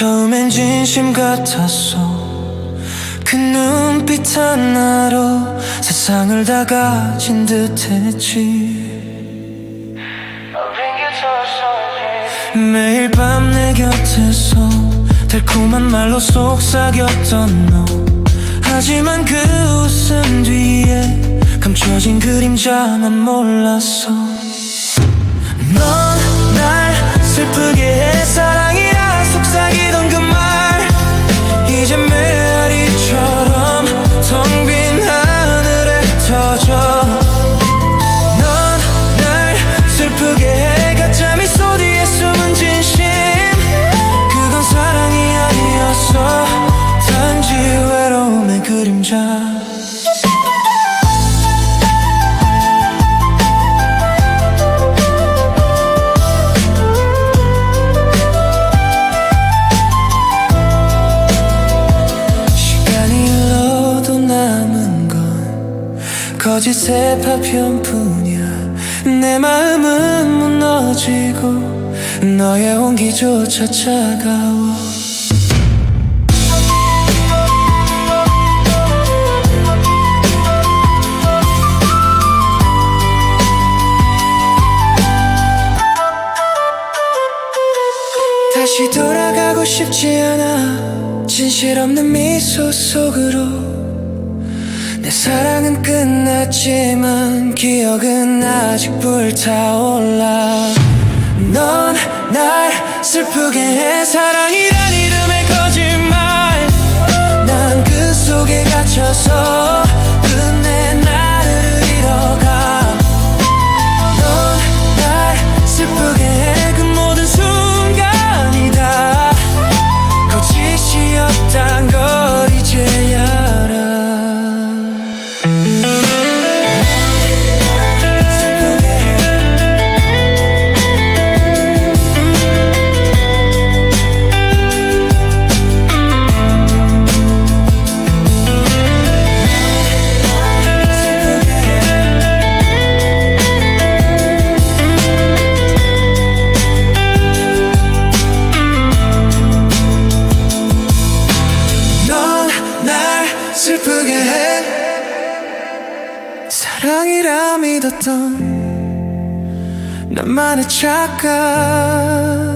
처음엔 진심 같았어. 그 눈빛 하나로 세상을 다 가진 듯했지. 매일 밤 내 곁에서 달콤한 말로 속삭였던 너. 하지만 그 웃음 뒤에 감춰진 그림자만 몰랐어. 넌날 슬프게 해. 사랑이라 속삭이던 그 말. 이제 메아리처럼 텅 빈 하늘에 터져. 넌 날 슬프게 해. 가짜 미소 뒤에 숨은 진심. 그건 사랑이 아니었어 단지 외로움의 그림자 거짓의 파편뿐이야. 내 마음은 무너지고 너의 온기조차 차가워. 다시 돌아가고 싶지 않아. 진실 없는 미소 속으로 내 사랑은 끝 났지만 기억은 아직 불타올라. 넌 날 슬프게 해. 사랑이란 이름의 거짓말. 난 그 속에 갇혀서 사랑이라 믿었던 나만의 착각